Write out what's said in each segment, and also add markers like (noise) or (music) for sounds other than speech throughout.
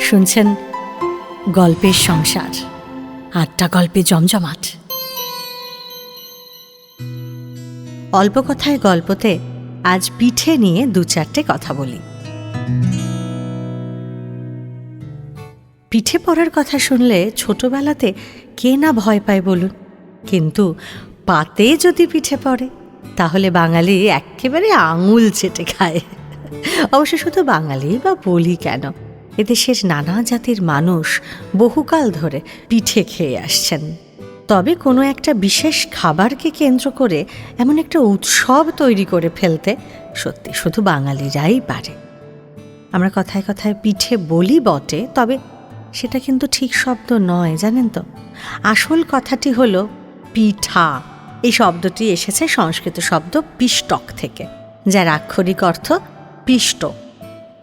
শুনছেন গল্পের সংসার, আটটা গল্পে জমজমাট। অল্প কথায় গল্পতে আজ পিঠে নিয়ে দু চারটে কথা বলি। পিঠে পড়ার কথা শুনলে ছোটবেলাতে কে না ভয় পায় বলুন? কিন্তু পাতে যদি পিঠে পড়ে, তাহলে বাঙালি একেবারে আঙুল চেটে খায়। অবশ্য শুধু বাঙালি বা বলি কেন? এদেশের নানা জাতির মানুষ বহুকাল ধরে পিঠে খেয়ে আসছেন। তবে কোনো একটা বিশেষ খাবারকে কেন্দ্র করে এমন একটা উৎসব তৈরি করে ফেলতে সত্যি শুধু বাঙালিরাই পারে। আমরা কথায় কথায় পিঠে বলি বটে, তবে সেটা কিন্তু ঠিক শব্দ নয়, জানেন তো? আসল কথাটি হলো পিঠা। এই শব্দটি এসেছে সংস্কৃত শব্দ পিষ্টক থেকে, যার আক্ষরিক অর্থ পিষ্ট।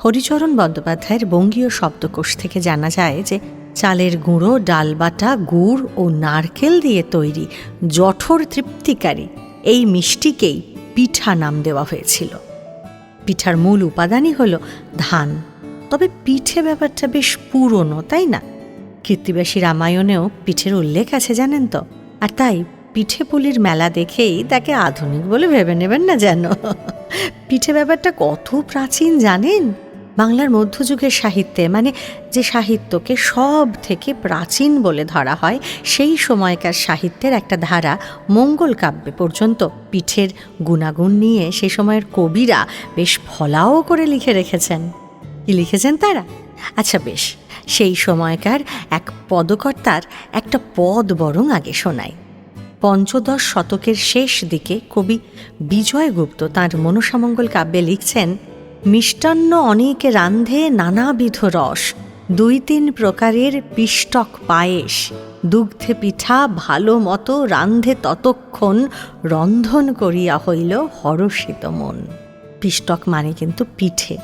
হরিচরণ বন্দ্যোপাধ্যায়ের বঙ্গীয় শব্দকোষ থেকে জানা যায় যে চালের গুঁড়ো, ডালবাটা, গুড় ও নারকেল দিয়ে তৈরি জঠর তৃপ্তিকারী এই মিষ্টিকেই পিঠা নাম দেওয়া হয়েছিল। পিঠার মূল উপাদানই হল ধান। তবে পিঠে ব্যাপারটা বেশ পুরনো, তাই না? কীর্তিবাসী রামায়ণেও পিঠের উল্লেখ আছে, জানেন তো? আর তাই পিঠে পুলির মেলা দেখেই তাকে আধুনিক বলে ভেবে নেবেন না যেন। পিঠে ব্যাপারটা কত প্রাচীন জানেন? বাংলার মধ্যযুগের সাহিত্যে মানে যে সাহিত্যকে সব থেকে প্রাচীন বলে ধরা হয়, সেই সময়কার সাহিত্যের একটা ধারা মঙ্গল কাব্যে পর্যন্ত। পিঠের গুণাগুণ নিয়ে সে সময়ের কবিরা বেশ ফলাও করে লিখে রেখেছেন। কি লিখেছেন তারা? আচ্ছা বেশ, সেই সময়কার এক পদকর্তার একটা পদ বরং আগে শোনায় পঞ্চদশ শতকের শেষ দিকে কবি বিজয়গুপ্ত তাঁর মনসামঙ্গল কাব্যে লিখছেন মিষ্টান্ন অনেকে রান্ধে নানাবিধ রস, দুই তিন প্রকারের পিষ্টক পায়েস, দুগ্ধে পিঠা ভালো মতো রান্ধে ততক্ষণ রন্ধন করিয়া হইল হরষিত মন। পিষ্টক মানে কিন্তু পিঠে।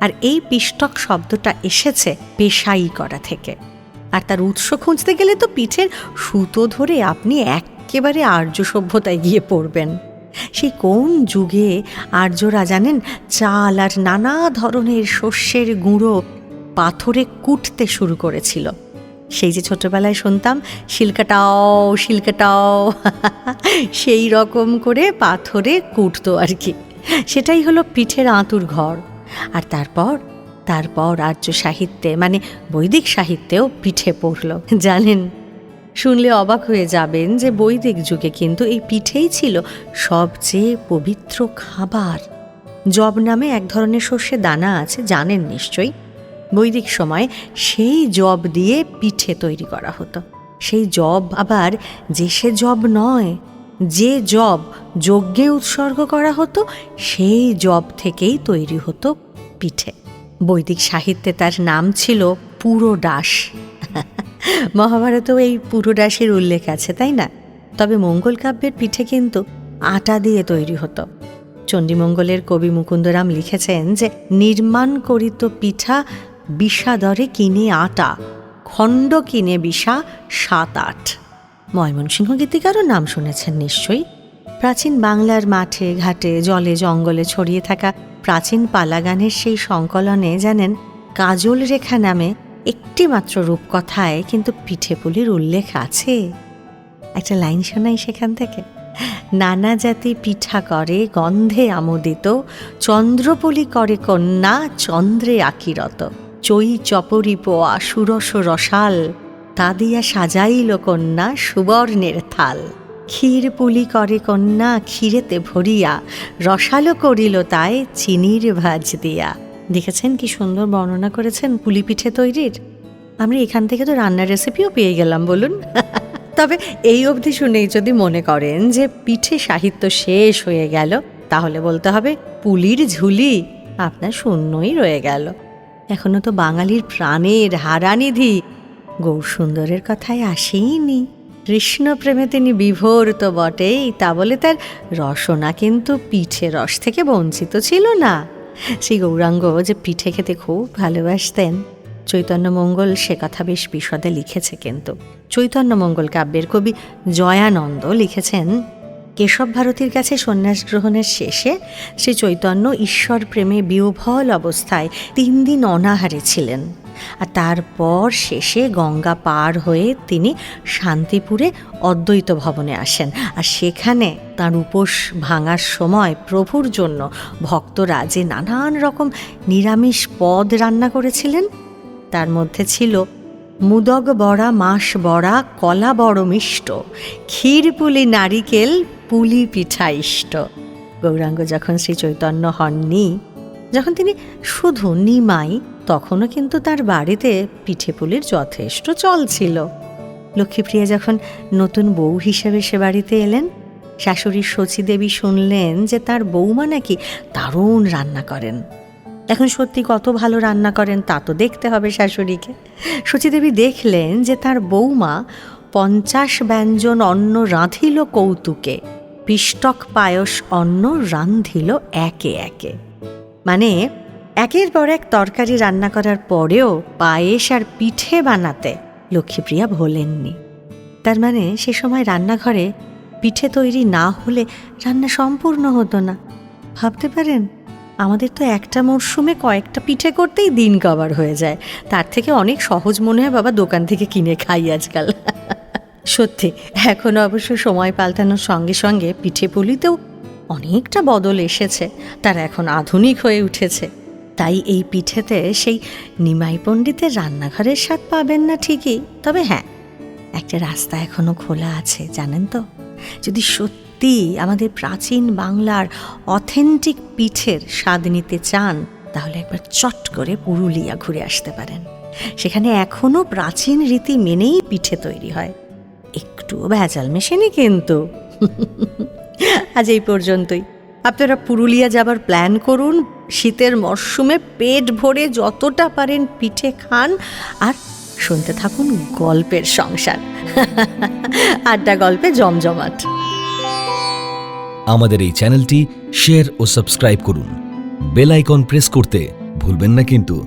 আর এই পিষ্টক শব্দটা এসেছে পেশাই করা থেকে। আর তার উৎস খুঁজতে গেলে তো পিঠের সুতো ধরে আপনি একেবারে আর্য সভ্যতায় গিয়ে পড়বেন। সেই কোন যুগে আর্যরা জানেন, চাল আর নানা ধরনের শস্যের গুঁড়ো পাথরে কুটতে শুরু করেছিল। সেই যে ছোটবেলায় শুনতাম, শিলকাটাও শিলকাটাও, সেই রকম করে পাথরে কুটতো আর কি। সেটাই হলো পিঠের আঁতুর ঘর। আর তারপর তারপর আর্য সাহিত্যে মানে বৈদিক সাহিত্যেও পিঠে পড়ল। জানেন শুনলে অবাক হয়ে যাবেন যে বৈদিক যুগে কিন্তু এই পিঠেই ছিল সবচেয়ে পবিত্র খাবার। জব নামে এক ধরনের শস্যে দানা আছে, জানেন নিশ্চয়ই? বৈদিক সময় সেই জব দিয়ে পিঠে তৈরি করা হতো। সেই জব আবার যে সে জব নয়, যে জব যজ্ঞে উৎসর্গ করা হতো, সেই জব থেকেই তৈরি হতো পিঠে। বৈদিক সাহিত্যে তার নাম ছিল পুরোডাস। মহাভারতেও এই পুরোডাসের উল্লেখ আছে, তাই না? তবে মঙ্গল কাব্যের পিঠে কিন্তু আটা দিয়ে তৈরি হতো। চণ্ডীমঙ্গলের কবি মুকুন্দরাম লিখেছেন যে, নির্মাণ করিত পিঠা বিষাদরে কিনে আটা, খণ্ড কিনে বিষা সাত আট। ময়মনসিংহ গীতিকারও নাম শুনেছেন নিশ্চয়ই। প্রাচীন বাংলার মাঠে, ঘাটে, জলে, জঙ্গলে ছড়িয়ে থাকা প্রাচীন পালাগানের সেই সংকলনে জানেন, কাজল রেখা নামে একটি মাত্র রূপকথায় কিন্তু পিঠে পুলির উল্লেখ আছে। একটা লাইন শোনাই সেখান থেকে। নানা জাতি পিঠা করে, গন্ধে আমোদিত, চন্দ্রপলি করে কন্যা, চন্দ্রে আকিরত। চই চপরি পোয়া সুরস রসাল, তা দিয়া সাজাইল কন্যা সুবর্ণের থাল। ক্ষীর পুলি করে কন্যা ক্ষীরেতে ভরিয়া, রসালো করিল তাই চিনির ভাজ দিয়া। দেখেছেন কি সুন্দর বর্ণনা করেছেন পুলি পিঠে তৈরির? আমরা এখান থেকে তো রান্নার রেসিপিও পেয়ে গেলাম, বলুন। (laughs) তবে এই অবধি শুনেই যদি মনে করেন যে পিঠে সাহিত্য শেষ হয়ে গেল, তাহলে বলতে হবে পুলির ঝুলি আপনার শূন্যই রয়ে গেল। এখনও তো বাঙালির প্রাণের হারানিধি। গৌরসুন্দরের কথায় আসেইনি। কৃষ্ণ প্রেমে তিনি বিভোর তো বটেই, তা বলে তার রসনা কিন্তু পিঠে রস থেকে বঞ্চিত ছিল না। সেই গৌরাঙ্গ যে পিঠে খেতে খুব ভালোবাসতেন। চৈতন্য মঙ্গল সে কথা বেশ বিশদে লিখেছে কিন্তু। চৈতন্য মঙ্গল কাব্যের কবি জয়ানন্দ লিখেছেন, কেশব ভারতীর কাছে সন্ন্যাস গ্রহণের শেষে সে চৈতন্য ঈশ্বর প্রেমে বিহ্বল অবস্থায় তিন দিন অনাহারে ছিলেন। আর তারপর শেষে গঙ্গা পার হয়ে তিনি শান্তিপুরে অদ্বৈত ভবনে আসেন। আর সেখানে তার উপোস ভাঙার সময় প্রভুর জন্য ভক্তরা যে নানান রকম নিরামিষ পদ রান্না করেছিলেন, তার মধ্যে ছিল মুদগ বড়া, মাস বড়া, কলা বড় মিষ্ট, ক্ষীর পুলি নারিকেল, পুলি পিঠা ইষ্ট। গৌরাঙ্গ যখন শ্রী চৈতন্য হননি যখন তিনি শুধু নিমাই, তখনও কিন্তু তার বাড়িতে পিঠে পুলির যথেষ্ট চল ছিল। লক্ষ্মীপ্রিয়া যখন নতুন বউ হিসেবে সে বাড়িতে এলেন, শাশুড়ি শচী দেবী শুনলেন যে তার বৌমা নাকি দারুণ রান্না করেন। এখন সত্যি কত ভালো রান্না করেন তা তো দেখতে হবে শাশুড়িকে। শচীদেবী দেখলেন যে তার বৌমা পঞ্চাশ ব্যঞ্জন অন্ন রাঁধিল কৌতুকে, পিষ্টক পায়স অন্ন রাঁধিল একে একে। মানে একের পর এক তরকারি রান্না করার পরেও পায়েস আর পিঠে বানাতে লক্ষ্মীপ্রিয়া ভোলেননি। তার মানে সে সময় রান্নাঘরে পিঠে তৈরি না হলে রান্না সম্পূর্ণ হতো না। ভাবতে পারেন, আমাদের তো একটা মরশুমে কয়েকটা পিঠে করতেই দিন কভার হয়ে যায়। তার থেকে অনেক সহজ মনে হয় বাবা দোকান থেকে কিনে খাই আজকাল। সত্যি, এখন অবশ্য সময় পাল্টানোর সঙ্গে সঙ্গে পিঠে পুলিতেও অনেকটা বদল এসেছে। তারা এখন আধুনিক হয়ে উঠেছে। তাই এই পিঠেতে সেই নিমাই পণ্ডিতের রান্নাঘরের স্বাদ পাবেন না ঠিকই। তবে হ্যাঁ একটা রাস্তা এখনও খোলা আছে, জানেন তো? যদি সত্যি আমাদের প্রাচীন বাংলার অথেন্টিক পিঠের স্বাদ নিতে চান, তাহলে একবার চট করে পুরুলিয়া ঘুরে আসতে পারেন। সেখানে এখনও প্রাচীন রীতি মেনেই পিঠে তৈরি হয়। একটুও ভেজাল মেশেনি কিন্তু। (laughs) আজ এই পর্যন্তই। আপনারা পুরুলিয়া যাবার প্ল্যান করুন। শীতের মরশুমে পেট ভরে যতটা পারেন পিঠে খান আর শুনতে থাকুন গল্পের সংসার। (laughs) আড্ডা গল্পে জমজমাট। আমাদের এই চ্যানেলটি শেয়ার ও সাবস্ক্রাইব করুন। বেল আইকন প্রেস করতে ভুলবেন না কিন্তু।